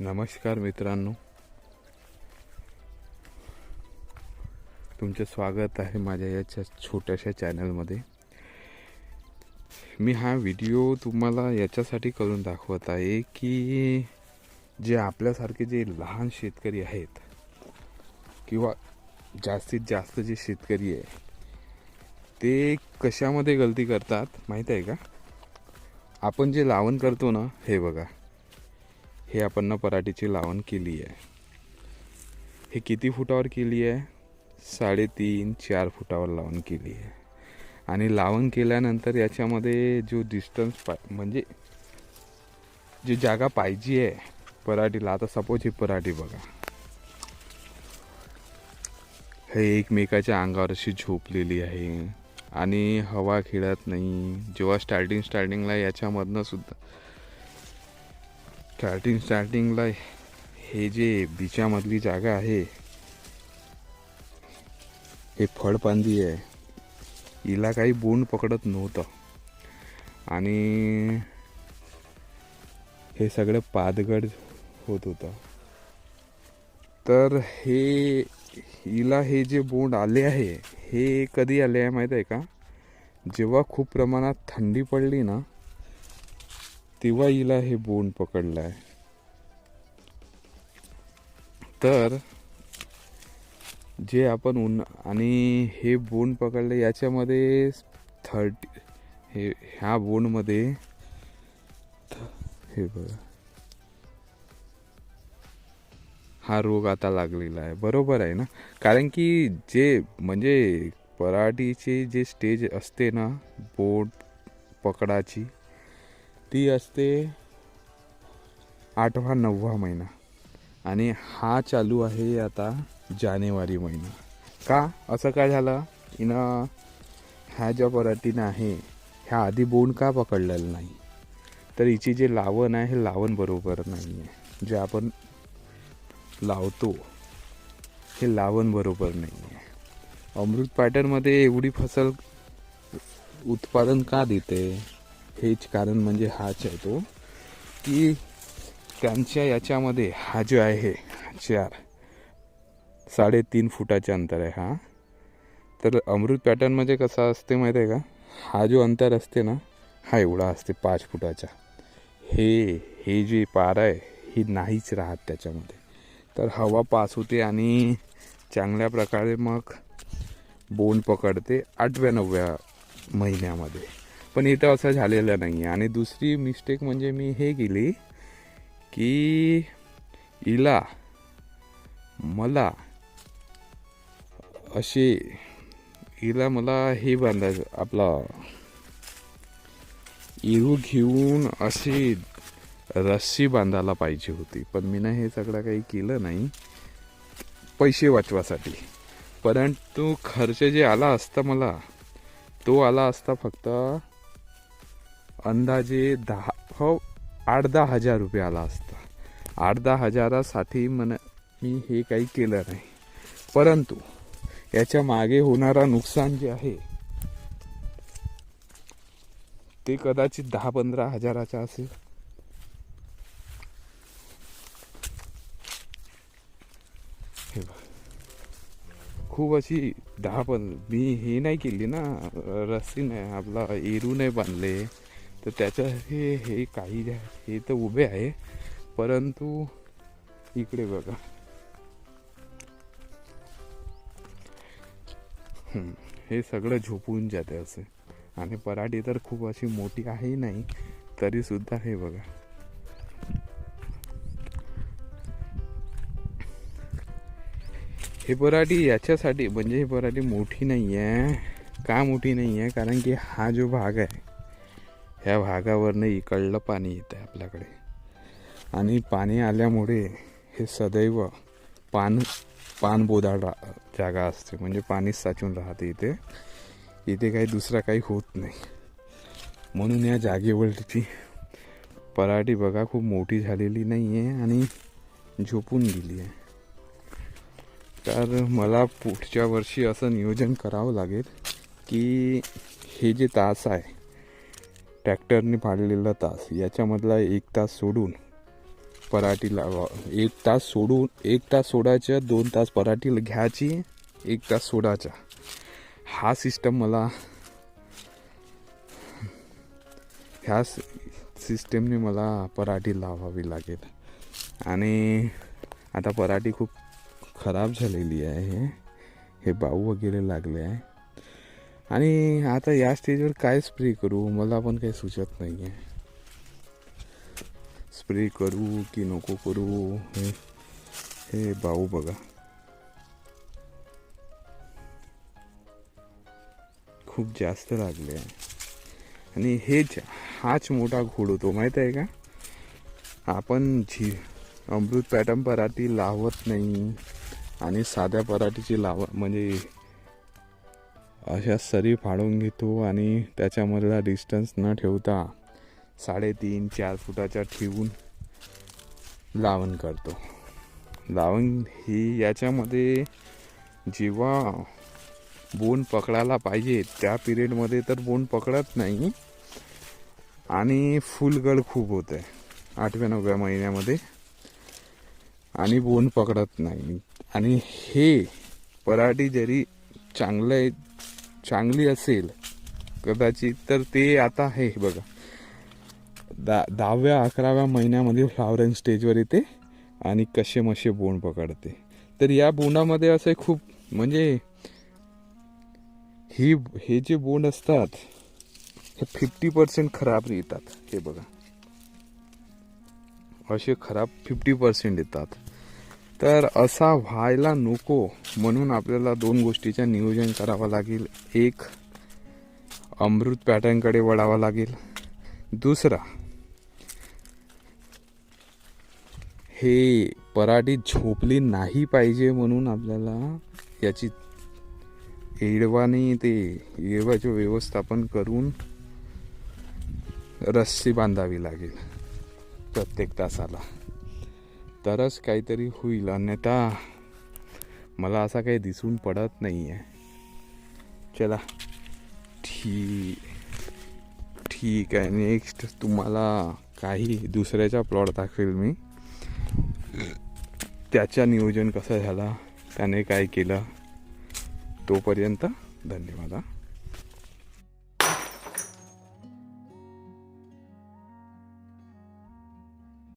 नमस्कार मित्रांनो. तुमचं स्वागत आहे माझ्या याच्या छोट्याशा चॅनलमध्ये मी हा व्हिडिओ तुम्हाला याच्यासाठी करून दाखवत आहे की जे आपल्यासारखे जे लहान शेतकरी आहेत किंवा जास्तीत जास्त जे शेतकरी आहे ते कशामध्ये गलती करतात माहीत आहे का? आपण जे लावण करतो ना हे बघा. हे आपण ना पराठीची लावण केली आहे. हे किती फुटावर केली आहे? साडेतीन चार फुटावर लावण केली आहे. आणि लावण केल्यानंतर याच्यामध्ये जो डिस्टन्स पा म्हणजे जी जागा पाहिजे आहे पराठीला आता सपोज ही पराठी बघा. हे एकमेकाच्या अंगावर अशी झोपलेली आहे. आणि हवा खेळत नाही. जेव्हा स्टार्टिंग स्टार्टिंगला याच्यामधनं सुद्धा स्टार्टिंग स्टार्टिंगला हे जे बिचामधली जागा आहे हे फळपांदी आहे. हिला काही बोंड पकडत नव्हतं. आणि हे सगळं पादगड होत होतं. तर हे हिला हे जे बोंड आले आहे हे कधी आले आहे माहीत आहे का? जेव्हा खूप प्रमाणात थंडी पडली ना तेव्हा हिला हे बोंड पकडलं आहे. तर जे आपण उन आणि हे बोंड पकडलं याच्यामध्ये थर्टी हे ह्या बोंडमध्ये हे बघा. हा रोग आता लागलेला आहे. बरोबर आहे ना? कारण की जे म्हणजे पराठीचे जे स्टेज असते ना बोट पकडाची ती असते आठवा नववा महिना. आणि हा चालू आहे आता जानेवारी महिना. का? असं काय झालं? हिनं ह्या ज्या पराठीनं आहे ह्या आधी बोंड का पकडलेलं नाही? तर हिची जे लावण आहे हे लावण बरोबर नाही आहे जे आपण लावतो. हे लावण बरोबर नाही आहे अमृत पॅटर्नमध्ये एवढी फसल उत्पादन का देते? हेच कारण म्हणजे हाच आहे तो की त्यांच्या याच्यामध्ये हा जो आहे चार साडेतीन फुटाचे अंतर आहे हा. तर अमृत पॅटर्नमध्ये म्हणजे कसा असते माहीत आहे का? हा जो अंतर असते ना हा एवढा असते पाच फुटाचा. हे हे जे पारा आहे ही नाहीच राहत त्याच्यामध्ये. तर हवा पास होते आणि चांगल्या प्रकारे मग बोंड पकडते आठव्या नवव्या महिन्यामध्ये. पण इथं असं झालेलं नाही आहे आणि दुसरी मिस्टेक म्हणजे मी हे केली की इला मला असे हिला मला हे बांधायचं आपला इरू घेऊन अशी रस्सी बांधायला पाहिजे होती. पण मी हे सगळं काही केलं नाही. पैसे वाचवासाठी. परंतु खर्च जे आला असता मला तो आला असता फक्त अंदाजे दहा हो आठ दहा हजार रुपये आला असता. आठ दहा हजारासाठी मन मी हे काही केलं नाही. परंतु याच्या मागे होणारा नुकसान जे आहे ते कदाचित दहा पंधरा हजाराचा असेल हे बघ खूप अशी दहा पण मी हे नाही केली ना रस्सी नाही आपला एरू नाही बांधले. तर त्याच्या हे हे काही हे तर उभे आहे. परंतु इकडे बघा. हे सगळं झोपून जाते असे. आणि पराठी तर खूप अशी मोठी आहे नाही तरी सुद्धा हे बघा. ही पराठी याच्यासाठी म्हणजे ही पराठी मोठी नाही आहे का मोठी नाही आहे कारण की हा जो भाग आहे ह्या भागावरनं इकडलं पाणी येतं आहे आपल्याकडे. आणि पाणी आल्यामुळे हे सदैव पान पानबोदाड रा जागा असते. म्हणजे पाणीच साचून राहते इथे. इथे काही दुसरा काही होत नाही. म्हणून या जागेवरची पराठी बघा खूप मोठी झालेली नाही आहे आणि झोपून गेली आहे तर मला पुढच्या वर्षी असं नियोजन करावं लागेल की हे जे तास आहे ट्रॅक्टरने पाडलेला तास याच्यामधला एक तास सोडून पराठी लावा एक तास सोडून एक तास सोडायचं दोन तास पराठी घ्यायची एक तास सोडायचा. हा सिस्टम मला ह्या सिस्टमने मला पराठी लावावी लागेल. आणि आता पराठी खूप खराब झालेली आहे. हे बाऊ वगैरे लागले आहे. आणि आता या स्टेजवर काय स्प्रे करू? मला पण काही सुचत नाही आहे स्प्रे करू की नको करू? हे हे बाऊ बघा. खूप जास्त लागले आहे. आणि हेच हाच मोठा घोड होतो माहीत आहे का? आपण झी अमृत पॅटर्न पराठी लावत नाही. आणि साध्या पराठीची लावा म्हणजे अशा सरी फाडून घेतो आणि त्याच्यामधला डिस्टन्स न ठेवता साडेतीन चार फुटाच्या ठेवून लावण करतो. लावण ही याच्यामध्ये जेव्हा बोन पकडायला पाहिजे त्या पिरियडमध्ये तर बोन पकडत नाही. आणि फुलगड खूप होत आहे आठव्या नवव्या महिन्यामध्ये. आणि बोन पकडत नाही. आणि हे पराठी जरी चांगलं आहे चांगली असेल कदाचित तर ते आता आहे बघा. दा दहाव्या अकराव्या महिन्यामध्ये फ्लावरिंग स्टेजवर येते आणि कसे मसे बोंड पकडते. तर या बोंडामध्ये असे खूप म्हणजे ही हे जे बोंड असतात हे फिफ्टी पर्सेंट खराब येतात हे बघा. असे खराब फिफ्टी पर्सेंट येतात. तर असा व्हायला नको म्हणून आपल्याला दोन गोष्टीचं नियोजन करावं लागेल. एक अमृत पॅटर्नकडे वळावं लागेल. दुसरा हे पराठी झोपली नाही पाहिजे म्हणून आपल्याला याची एडवाने ते एडवाचे व्यवस्थापन करून रस्सी बांधावी लागेल प्रत्येक तासाला. तरच काहीतरी होईल. अन्यथा मला असा काही दिसून पडत नाही आहे चला. ठीक. ठीक आहे. नेक्स्ट तुम्हाला काही दुसऱ्याचा प्लॉट दाखवेल मी. त्याच्या नियोजन कसं झाला? त्याने काय केलं? तोपर्यंत धन्यवाद हा.